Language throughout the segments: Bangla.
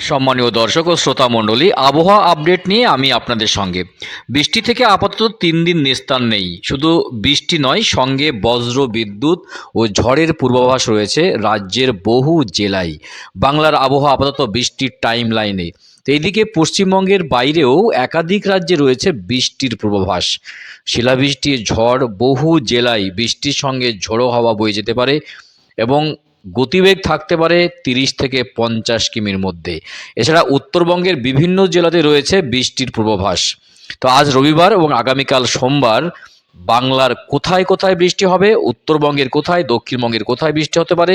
সম্মানীয় দর্শক ও শ্রোতা মণ্ডলী, আবহাওয়া আপডেট নিয়ে আমি আপনাদের সঙ্গে। বৃষ্টি থেকে আপাতত তিন দিন নিস্তার নেই। শুধু বৃষ্টি নয়, সঙ্গে বজ্র বিদ্যুৎ ও ঝড়ের পূর্বাভাস রয়েছে রাজ্যের বহু জেলায়। বাংলার আবহাওয়া আপাতত বৃষ্টির টাইম লাইনে এইদিকে পশ্চিমবঙ্গের বাইরেও একাধিক রাজ্যে রয়েছে বৃষ্টির পূর্বাভাস। শিলাবৃষ্টি, ঝড়, বহু জেলায় বৃষ্টির সঙ্গে ঝোড়ো হাওয়া বয়ে যেতে পারে এবং গতিবেগ থাকতে পারে তিরিশ থেকে পঞ্চাশ কিমির মধ্যে। এছাড়া উত্তরবঙ্গের বিভিন্ন জেলাতে রয়েছে বৃষ্টির পূর্বাভাস। তো আজ রবিবার এবং আগামীকাল সোমবার বাংলার কোথায় কোথায় বৃষ্টি হবে, উত্তরবঙ্গের কোথায়, দক্ষিণবঙ্গের কোথায় বৃষ্টি হতে পারে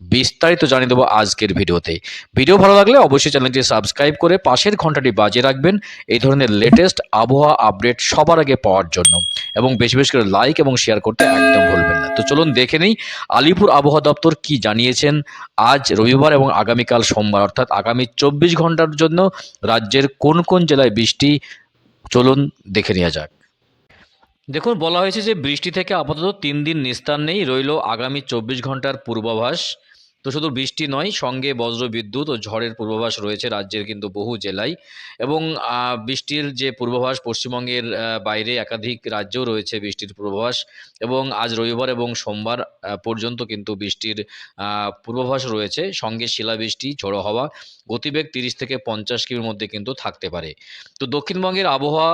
বিস্তারিত জানিয়ে দেবো আজকের ভিডিওতে। ভিডিও ভালো লাগলে অবশ্যই চ্যানেলটি সাবস্ক্রাইব করে পাশের ঘন্টাটি বাজিয়ে রাখবেন। এই ধরনের লেটেস্ট আবহাওয়া আপডেট সবার আগে পাওয়ার জন্য। এবং বেশি বেশি করে লাইক এবং শেয়ার করতে একদম ভুলবেন না। তো চলুন দেখে নেই আলিপুর আবহাওয়া দপ্তর কি জানিয়েছেন। আজ রবিবার এবং আগামীকাল সোমবার, অর্থাৎ আগামী চব্বিশ ঘণ্টার জন্য রাজ্যের কোন কোন জেলায় বৃষ্টি? চলুন দেখে নেওয়া যাক। দেখুন, বলা হয়েছে যে বৃষ্টি থেকে আপাতত তিন দিন নিস্তার নেই। রইল আগামী চব্বিশ ঘণ্টার পূর্বাভাস। তো শুধু বৃষ্টি নয়, সঙ্গে বজ্র বিদ্যুৎ ও ঝড়ের পূর্বাভাস রয়েছে রাজ্যের কিন্তু বহু জেলায় এবং বৃষ্টির যে পূর্বাভাস পশ্চিমবঙ্গের বাইরে একাধিক রাজ্যেও রয়েছে বৃষ্টির পূর্বাভাস এবং আজ রবিবার এবং সোমবার পর্যন্ত কিন্তু বৃষ্টির পূর্বাভাস রয়েছে। সঙ্গে শিলাবৃষ্টি, ঝোড়ো হওয়া, গতিবেগ তিরিশ থেকে পঞ্চাশ কিলোর মধ্যে কিন্তু থাকতে পারে। তো দক্ষিণবঙ্গের আবহাওয়া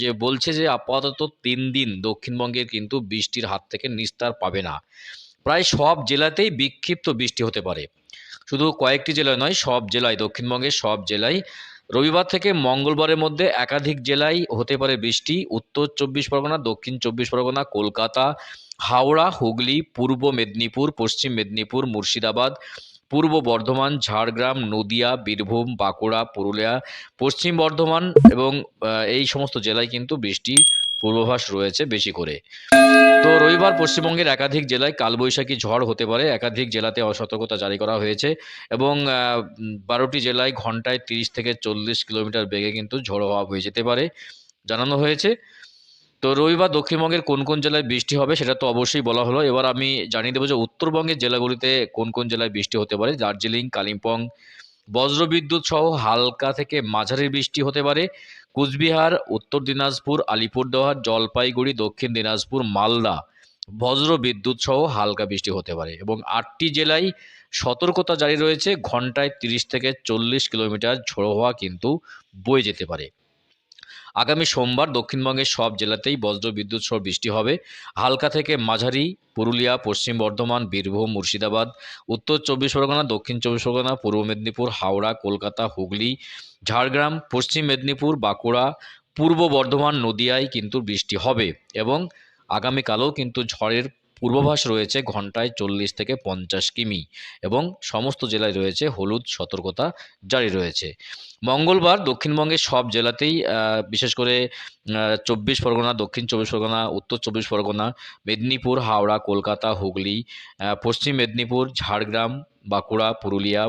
যে বলছে যে আপাতত তিন দিন দক্ষিণবঙ্গের কিন্তু বৃষ্টির হাত থেকে নিস্তার পাবে না। প্রায় সব জেলাতেই বিক্ষিপ্ত বৃষ্টি হতে পারে। শুধু কয়েকটি জেলায় নয়, সব জেলায়, দক্ষিণবঙ্গের সব জেলায় রবিবার থেকে মঙ্গলবারের মধ্যে একাধিক জেলায় হতে পারে বৃষ্টি। উত্তর চব্বিশ পরগনা, দক্ষিণ চব্বিশ পরগনা, কলকাতা, হাওড়া, হুগলি, পূর্ব মেদিনীপুর, পশ্চিম মেদিনীপুর, মুর্শিদাবাদ, পূর্ব বর্ধমান, ঝাড়গ্রাম, নদিয়া, বীরভূম, বাঁকুড়া, পুরুলিয়া, পশ্চিম বর্ধমান এবং এই সমস্ত জেলায় কিন্তু বৃষ্টির পূর্বাভাস রয়েছে বেশি করে। তো রবিবার পশ্চিমবঙ্গের একাধিক জেলায় কালবৈশাখী ঝড় হতে পারে। একাধিক জেলাতে অসতর্কতা জারি করা হয়েছে এবং বারোটি জেলায় ঘন্টায় তিরিশ থেকে চল্লিশ কিলোমিটার বেগে কিন্তু ঝড়ো হওয়া হয়ে যেতে পারে জানানো হয়েছে। তো রবিবার দক্ষিণবঙ্গের কোন কোন জেলায় বৃষ্টি হবে সেটা তো অবশ্যই বলা হলো। এবার আমি জানিয়ে দেবো যে উত্তরবঙ্গের জেলাগুলিতে কোন কোন জেলায় বৃষ্টি হতে পারে। দার্জিলিং, কালিম্পং, বজ্রবিদ্যুৎ সহ হালকা থেকে মাঝারি বৃষ্টি হতে পারে। কুচবিহার, উত্তর দিনাজপুর, আলিপুরদুয়ার, জলপাইগুড়ি, দক্ষিণ দিনাজপুর, মালদা। বজ্র বিদ্যুৎ সহ হালকা বৃষ্টি হতে পারে এবং আটটি জেলায় সতর্কতা জারি রয়েছে। ঘন্টায় তিরিশ থেকে চল্লিশ কিলোমিটার ঝোড়ো হওয়া কিন্তু বয়ে যেতে পারে। আগামী সোমবার দক্ষিণবঙ্গের সব জেলাতেই বজ্র বিদ্যুৎ সহ বৃষ্টি হবে। হালকা থেকে মাঝারি পুরুলিয়া, পশ্চিম বর্ধমান, বীরভূম, মুর্শিদাবাদ, উত্তর চব্বিশ পরগনা, দক্ষিণ চব্বিশ পরগনা, পূর্ব মেদিনীপুর, হাওড়া, কলকাতা, হুগলি, ঝাড়গ্রাম, পশ্চিম মেদিনীপুর, বাঁকুড়া, পূর্ব বর্ধমান, নদিয়ায় কিন্তু বৃষ্টি হবে এবং আগামীকালও কিন্তু ঝড়ের পূর্বাভাস রয়েছে ঘন্টায় চল্লিশ থেকে পঞ্চাশ কিমি এবং সমস্ত জেলায় রয়েছে হলুদ সতর্কতা জারি রয়েছে। মঙ্গলবার দক্ষিণবঙ্গের সব জেলাতেই বিশেষ করে চব্বিশ পরগনা, দক্ষিণ চব্বিশ পরগনা, উত্তর চব্বিশ পরগনা, মেদিনীপুর, হাওড়া, কলকাতা, হুগলি পশ্চিম মেদিনীপুর, ঝাড়গ্রাম, বাঁকুড়া, পুরুলিয়া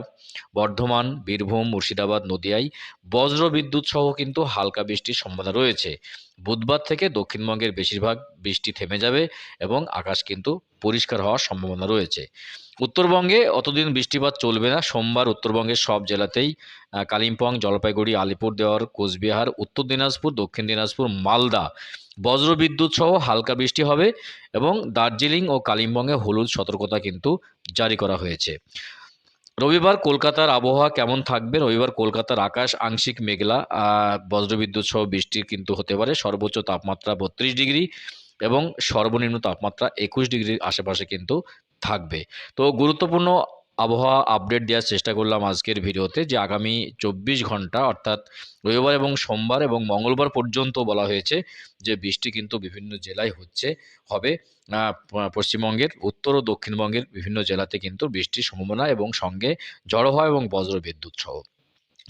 বর্ধমান, বীরভূম, মুর্শিদাবাদ, নদিয়ায় বজ্র বিদ্যুৎ সহ কিন্তু হালকা বৃষ্টির সম্ভাবনা রয়েছে। বুধবার থেকে দক্ষিণবঙ্গের বেশিরভাগ বৃষ্টি থেমে যাবে এবং আকাশ কিন্তু পরিষ্কার হওয়ার সম্ভাবনা রয়েছে। উত্তরবঙ্গে অতদিন বৃষ্টিপাত চলবে না। সোমবার উত্তরবঙ্গের সব জেলাতেই কালিম্পং, জলপাইগুড়ি, আলিপুরদুয়ার, কোচবিহার, উত্তর দিনাজপুর, দক্ষিণ দিনাজপুর, মালদা বজ্রবিদ্যুৎ সহ হালকা বৃষ্টি হবে এবং দার্জিলিং ও কালিম্পংয়ে হলুদ সতর্কতা কিন্তু জারি করা হয়েছে। রবিবার কলকাতার আবহাওয়া কেমন থাকবে? রবিবার কলকাতার আকাশ আংশিক মেঘলা বজ্রবিদ্যুৎ সহ বৃষ্টির কিন্তু হতে পারে। সর্বোচ্চ তাপমাত্রা বত্রিশ ডিগ্রি এবং সর্বনিম্ন তাপমাত্রা একুশ ডিগ্রির আশেপাশে কিন্তু থাকবে। তো গুরুত্বপূর্ণ আবহাওয়া আপডেট দেওয়ার চেষ্টা করলাম আজকের ভিডিওতে যে আগামী চব্বিশ ঘণ্টা অর্থাৎ রবিবার এবং সোমবার এবং মঙ্গলবার পর্যন্ত বলা হয়েছে যে বৃষ্টি কিন্তু বিভিন্ন জেলায় হচ্ছে, হবে। পশ্চিমবঙ্গের, উত্তর ও দক্ষিণবঙ্গের বিভিন্ন জেলাতে কিন্তু বৃষ্টির সম্ভাবনা এবং সঙ্গে ঝড়ো হওয়া এবং বজ্র বিদ্যুৎ সহ।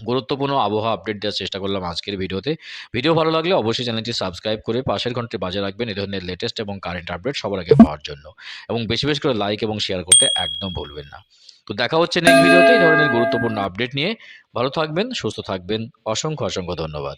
গুরুত্বপূর্ণ আবহাওয়া আপডেট দেওয়ার চেষ্টা করলাম আজকের ভিডিওতে। ভিডিও ভালো লাগলে অবশ্যই চ্যানেলটি সাবস্ক্রাইব করে পাশের ঘন্টে বাজে রাখবেন এ ধরনের লেটেস্ট এবং কারেন্ট আপডেট সবার আগে পাওয়ার জন্য। এবং বেশি বেশি করে লাইক এবং শেয়ার করতে একদম ভুলবেন না। তো দেখা হচ্ছে নেক্সট ভিডিওতে এই ধরনের গুরুত্বপূর্ণ আপডেট নিয়ে। ভালো থাকবেন, সুস্থ থাকবেন, অসংখ্য অসংখ্য ধন্যবাদ।